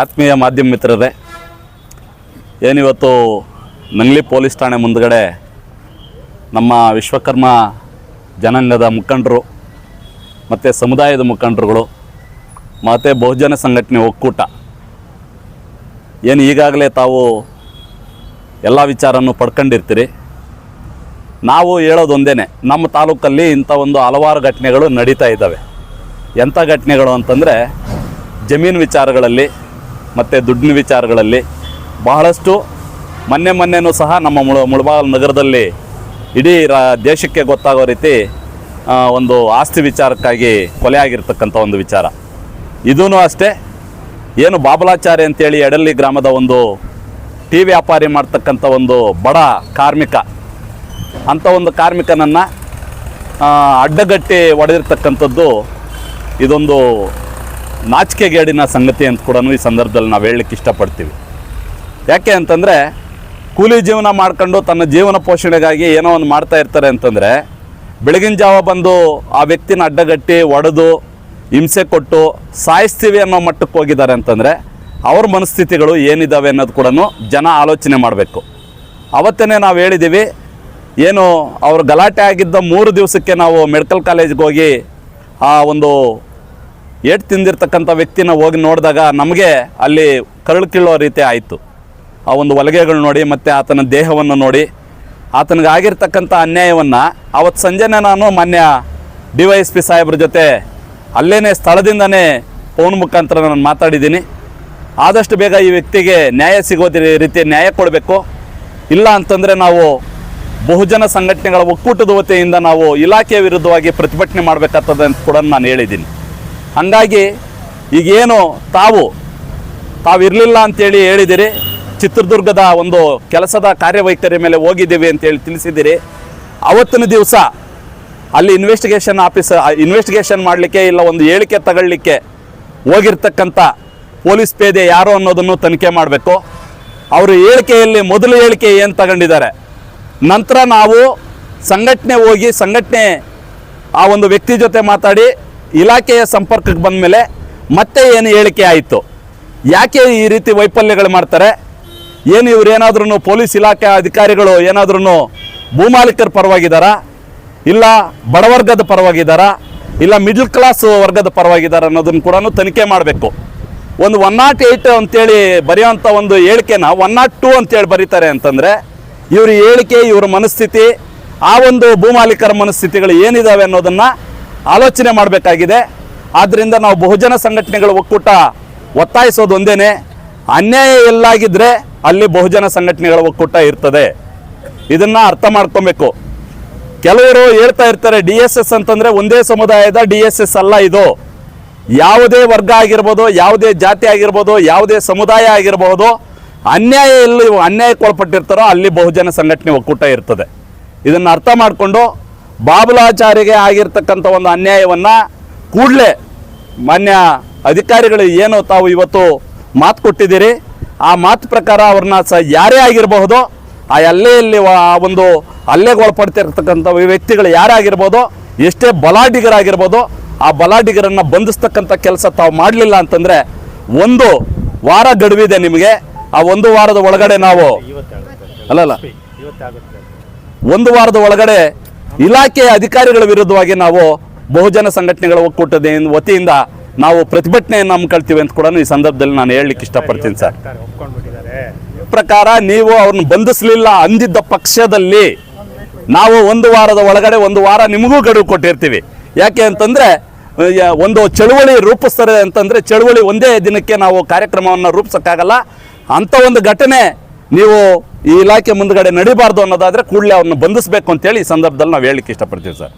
ಆತ್ಮೀಯ ಮಾಧ್ಯಮ ಮಿತ್ರರೇ, ಏನಿವತ್ತು ನಂಗ್ಲಿ ಪೊಲೀಸ್ ಠಾಣೆ ಮುಂದಗಡೆ ನಮ್ಮ ವಿಶ್ವಕರ್ಮ ಜನಾಂಗದ ಮುಖಂಡರು ಮತ್ತು ಸಮುದಾಯದ ಮುಖಂಡರುಗಳು, ಮತ್ತು ಬಹುಜನ ಸಂಘಟನೆ ಒಕ್ಕೂಟ, ಏನು ಈಗಾಗಲೇ ತಾವು ಎಲ್ಲ ವಿಚಾರನ್ನು ಪಡ್ಕೊಂಡಿರ್ತೀರಿ. ನಾವು ಹೇಳೋದೊಂದೇ ನಮ್ಮ ತಾಲೂಕಲ್ಲಿ ಇಂಥ ಒಂದು ಹಲವಾರು ಘಟನೆಗಳು ನಡೀತಾ ಇದ್ದಾವೆ. ಎಂಥ ಘಟನೆಗಳು ಅಂತಂದರೆ ಜಮೀನು ವಿಚಾರಗಳಲ್ಲಿ ಮತ್ತು ದುಡ್ಡಿನ ವಿಚಾರಗಳಲ್ಲಿ ಬಹಳಷ್ಟು ಮೊನ್ನೆ ಮೊನ್ನೆನೂ ಸಹ ನಮ್ಮ ಮುಳ ಮುಳಬಾಗಿಲು ನಗರದಲ್ಲಿ ಇಡೀ ರಾ ದೇಶಕ್ಕೆ ಗೊತ್ತಾಗೋ ರೀತಿ ಒಂದು ಆಸ್ತಿ ವಿಚಾರಕ್ಕಾಗಿ ಕೊಲೆ ಆಗಿರ್ತಕ್ಕಂಥ ಒಂದು ವಿಚಾರ. ಇದೂ ಅಷ್ಟೇ, ಏನು ಬಾಬಲಾಚಾರಿ ಅಂತೇಳಿ ಎಡಲ್ಲಿ ಗ್ರಾಮದ ಒಂದು ಟೀ ವ್ಯಾಪಾರಿ ಮಾಡ್ತಕ್ಕಂಥ ಒಂದು ಬಡ ಕಾರ್ಮಿಕ. ಅಂಥ ಒಂದು ಕಾರ್ಮಿಕನನ್ನು ಅಡ್ಡಗಟ್ಟಿ ಹೊಡೆದಿರ್ತಕ್ಕಂಥದ್ದು ಇದೊಂದು ನಾಚಿಕೆಗೇಡಿನ ಸಂಗತಿ ಅಂತ ಕೂಡ ಈ ಸಂದರ್ಭದಲ್ಲಿ ನಾವು ಹೇಳಲಿಕ್ಕೆ ಇಷ್ಟಪಡ್ತೀವಿ. ಯಾಕೆ ಅಂತಂದರೆ, ಕೂಲಿ ಜೀವನ ಮಾಡ್ಕೊಂಡು ತನ್ನ ಜೀವನ ಪೋಷಣೆಗಾಗಿ ಏನೋ ಒಂದು ಮಾಡ್ತಾ ಇರ್ತಾರೆ ಅಂತಂದರೆ, ಬೆಳಗಿನ ಜಾವ ಬಂದು ಆ ವ್ಯಕ್ತಿನ ಅಡ್ಡಗಟ್ಟಿ, ಒಡೆದು, ಹಿಂಸೆ ಕೊಟ್ಟು ಸಾಯಿಸ್ತೀವಿ ಅನ್ನೋ ಮಟ್ಟಕ್ಕೆ ಹೋಗಿದ್ದಾರೆ ಅಂತಂದರೆ, ಅವ್ರ ಮನಸ್ಥಿತಿಗಳು ಏನಿದ್ದಾವೆ ಅನ್ನೋದು ಕೂಡ ಜನ ಆಲೋಚನೆ ಮಾಡಬೇಕು. ಅವತ್ತೇ ನಾವು ಹೇಳಿದ್ದೀವಿ ಏನು ಅವರು ಗಲಾಟೆ ಆಗಿದ್ದ ಮೂರು ದಿವಸಕ್ಕೆ ನಾವು ಮೆಡಿಕಲ್ ಕಾಲೇಜ್ಗೆ ಹೋಗಿ ಆ ಒಂದು ಏಟ್ ತಿಂದಿರ್ತಕ್ಕಂಥ ವ್ಯಕ್ತಿನ ಹೋಗಿ ನೋಡಿದಾಗ ನಮಗೆ ಅಲ್ಲಿ ಕರಳು ಕೀಳೋ ರೀತಿ ಆಯಿತು. ಆ ಒಂದು ಹೊಲಿಗೆಗಳು ನೋಡಿ ಮತ್ತು ಆತನ ದೇಹವನ್ನು ನೋಡಿ ಆತನಿಗೆ ಆಗಿರ್ತಕ್ಕಂಥ ಅನ್ಯಾಯವನ್ನು ಆವತ್ತು ಸಂಜೆನೇ ನಾನು ಮಾನ್ಯ ಡಿ ವೈ ಎಸ್ ಪಿ ಸಾಹೇಬ್ರ ಜೊತೆ ಅಲ್ಲೇ ಸ್ಥಳದಿಂದನೇ ಫೋನ್ ಮುಖಾಂತರ ನಾನು ಮಾತಾಡಿದ್ದೀನಿ. ಆದಷ್ಟು ಬೇಗ ಈ ವ್ಯಕ್ತಿಗೆ ನ್ಯಾಯ ಸಿಗೋದ ರೀತಿ ನ್ಯಾಯ ಕೊಡಬೇಕು. ಇಲ್ಲ ಅಂತಂದರೆ ನಾವು ಬಹುಜನ ಸಂಘಟನೆಗಳ ಒಕ್ಕೂಟದ ವತಿಯಿಂದ ನಾವು ಇಲಾಖೆಯ ವಿರುದ್ಧವಾಗಿ ಪ್ರತಿಭಟನೆ ಮಾಡಬೇಕಾಗ್ತದೆ ಅಂತ ಕೂಡ ನಾನು ಹೇಳಿದ್ದೀನಿ. ಹಾಗಾಗಿ ಈಗೇನು ತಾವು ತಾವು ಇರಲಿಲ್ಲ ಅಂತೇಳಿ ಹೇಳಿದಿರಿ. ಚಿತ್ರದುರ್ಗದ ಒಂದು ಕೆಲಸದ ಕಾರ್ಯವೈಖರಿ ಮೇಲೆ ಹೋಗಿದ್ದೀವಿ ಅಂತೇಳಿ ತಿಳಿಸಿದ್ದೀರಿ ಅವತ್ತಿನ ದಿವಸ ಅಲ್ಲಿ ಇನ್ವೆಸ್ಟಿಗೇಷನ್ ಆಫೀಸ್ ಇನ್ವೆಸ್ಟಿಗೇಷನ್ ಮಾಡಲಿಕ್ಕೆ ಇಲ್ಲ, ಒಂದು ಹೇಳಿಕೆ ತಗೊಳ್ಳಿಕ್ಕೆ ಹೋಗಿರ್ತಕ್ಕಂಥ ಪೊಲೀಸ್ ಪೇದೆ ಯಾರು ಅನ್ನೋದನ್ನು ತನಿಖೆ ಮಾಡಬೇಕು. ಅವರು ಹೇಳಿಕೆಯಲ್ಲಿ ಮೊದಲ ಹೇಳಿಕೆ ಏನು ತಗೊಂಡಿದ್ದಾರೆ. ನಂತರ ನಾವು ಸಂಘಟನೆ ಹೋಗಿ, ಸಂಘಟನೆ ಆ ಒಂದು ವ್ಯಕ್ತಿ ಜೊತೆ ಮಾತಾಡಿ ಇಲಾಖೆಯ ಸಂಪರ್ಕಕ್ಕೆ ಬಂದ ಮೇಲೆ ಮತ್ತೆ ಏನು ಹೇಳಿಕೆ ಆಯಿತು? ಯಾಕೆ ಈ ರೀತಿ ವೈಫಲ್ಯಗಳು ಮಾಡ್ತಾರೆ? ಏನು ಇವ್ರು ಏನಾದ್ರೂ ಪೊಲೀಸ್ ಇಲಾಖೆ ಅಧಿಕಾರಿಗಳು ಏನಾದ್ರೂ ಭೂಮಾಲೀಕರ ಪರವಾಗಿದ್ದಾರಾ? ಇಲ್ಲ ಬಡವರ್ಗದ ಪರವಾಗಿದ್ದಾರಾ? ಇಲ್ಲ ಮಿಡ್ಲ್ ಕ್ಲಾಸ್ ವರ್ಗದ ಪರವಾಗಿದ್ದಾರೆ ಅನ್ನೋದನ್ನು ಕೂಡ ತನಿಖೆ ಮಾಡಬೇಕು. ಒಂದು ಒನ್ ನಾಟ್ ಏಯ್ಟ್ ಅಂತೇಳಿ ಬರೆಯೋಂಥ ಒಂದು ಹೇಳಿಕೆನ ಒನ್ ನಾಟ್ ಟೂ ಅಂತೇಳಿ ಬರೀತಾರೆ ಅಂತಂದರೆ, ಇವ್ರ ಹೇಳಿಕೆ, ಇವರ ಮನಸ್ಥಿತಿ, ಆ ಒಂದು ಭೂಮಾಲೀಕರ ಮನಸ್ಥಿತಿಗಳು ಏನಿದಾವೆ ಅನ್ನೋದನ್ನು ಆಲೋಚನೆ ಮಾಡಬೇಕಾಗಿದೆ. ಆದ್ದರಿಂದ ನಾವು ಬಹುಜನ ಸಂಘಟನೆಗಳ ಒಕ್ಕೂಟ ಒತ್ತಾಯಿಸೋದು ಒಂದೇನೆ. ಅನ್ಯಾಯ ಎಲ್ಲಾಗಿದ್ದರೆ ಅಲ್ಲಿ ಬಹುಜನ ಸಂಘಟನೆಗಳ ಒಕ್ಕೂಟ ಇರ್ತದೆ. ಇದನ್ನು ಅರ್ಥ ಮಾಡ್ಕೊಬೇಕು. ಕೆಲವರು ಹೇಳ್ತಾ ಇರ್ತಾರೆ, ಡಿ ಎಸ್ ಎಸ್ ಅಂತಂದರೆ ಒಂದೇ ಸಮುದಾಯದ ಡಿ ಎಸ್ ಎಸ್ ಅಲ್ಲ ಇದು. ಯಾವುದೇ ವರ್ಗ ಆಗಿರ್ಬೋದು, ಯಾವುದೇ ಜಾತಿ ಆಗಿರ್ಬೋದು, ಯಾವುದೇ ಸಮುದಾಯ ಆಗಿರಬಹುದು ಅನ್ಯಾಯ ಎಲ್ಲಿ ಅನ್ಯಾಯಕ್ಕೆ ಒಳಪಟ್ಟಿರ್ತಾರೋ ಅಲ್ಲಿ ಬಹುಜನ ಸಂಘಟನೆ ಒಕ್ಕೂಟ ಇರ್ತದೆ. ಇದನ್ನು ಅರ್ಥ ಮಾಡಿಕೊಂಡು ಬಾಬುಲಾಚಾರಿಗೆ ಆಗಿರ್ತಕ್ಕಂಥ ಒಂದು ಅನ್ಯಾಯವನ್ನು ಕೂಡಲೇ ಮಾನ್ಯ ಅಧಿಕಾರಿಗಳು ಏನು ತಾವು ಇವತ್ತು ಮಾತು ಕೊಟ್ಟಿದ್ದೀರಿ. ಆ ಮಾತು ಪ್ರಕಾರ ಅವ್ರನ್ನ ಸ ಯಾರೇ ಆಗಿರಬಹುದು ಆ ಆ ಒಂದು ಹಲ್ಲೆಗೆ ಒಳಪಡ್ತಿರ್ತಕ್ಕಂಥ ವ್ಯಕ್ತಿಗಳು ಯಾರೇ ಆಗಿರ್ಬೋದು ಎಷ್ಟೇ ಬಲಾಢ್ಯಗರಾಗಿರ್ಬೋದು ಆ ಬಲಾಢ್ಯಗರನ್ನು ಬಂಧಿಸ್ತಕ್ಕಂಥ ಕೆಲಸ ತಾವು ಮಾಡಲಿಲ್ಲ ಅಂತಂದರೆ ಒಂದು ವಾರ ಗಡುವಿದೆ ನಿಮಗೆ. ಆ ಒಂದು ವಾರದ ಒಳಗಡೆ ನಾವು ಅಲ್ಲಲ್ಲ ಒಂದು ವಾರದ ಒಳಗಡೆ ಇಲಾಖೆಯ ಅಧಿಕಾರಿಗಳ ವಿರುದ್ಧವಾಗಿ ನಾವು ಬಹುಜನ ಸಂಘಟನೆಗಳ ಒಕ್ಕೂಟದ ವತಿಯಿಂದ ನಾವು ಪ್ರತಿಭಟನೆಯನ್ನು ಹಮ್ಮಿಕೊಳ್ತೀವಿ ಅಂತ ಕೂಡ ಈ ಸಂದರ್ಭದಲ್ಲಿ ನಾನು ಹೇಳಲಿಕ್ಕೆ ಇಷ್ಟಪಡ್ತೀನಿ ಸರ್. ಪ್ರಕಾರ ನೀವು ಅವ್ರನ್ನ ಬಂಧಿಸಲಿಲ್ಲ ಅಂದಿದ್ದ ಪಕ್ಷದಲ್ಲಿ ನಾವು ಒಂದು ವಾರದ ಒಳಗಡೆ ಒಂದು ವಾರ ನಿಮಗೂ ಗಡುವು ಕೊಟ್ಟಿರ್ತೀವಿ. ಯಾಕೆ ಅಂತಂದ್ರೆ ಒಂದು ಚಳುವಳಿ ರೂಪಿಸ್ತಾರೆ ಅಂತಂದ್ರೆ ಚಳುವಳಿ ಒಂದೇ ದಿನಕ್ಕೆ ನಾವು ಕಾರ್ಯಕ್ರಮವನ್ನು ರೂಪಿಸೋಕ್ಕಾಗಲ್ಲ. ಅಂಥ ಒಂದು ಘಟನೆ ನೀವು ಈ ಇಲಾಖೆ ಮುಂದ್ಗಡೆ ನಡಿಬಾರ್ದು ಅನ್ನೋದಾದ್ರೆ ಕೂಡಲೇ ಅವ್ರನ್ನ ಬಂಧಿಸಬೇಕು ಅಂತೇಳಿ ಈ ಸಂದರ್ಭದಲ್ಲಿ ನಾವು ಹೇಳಲಿಕ್ಕೆ ಇಷ್ಟಪಡ್ತೀವಿ ಸರ್.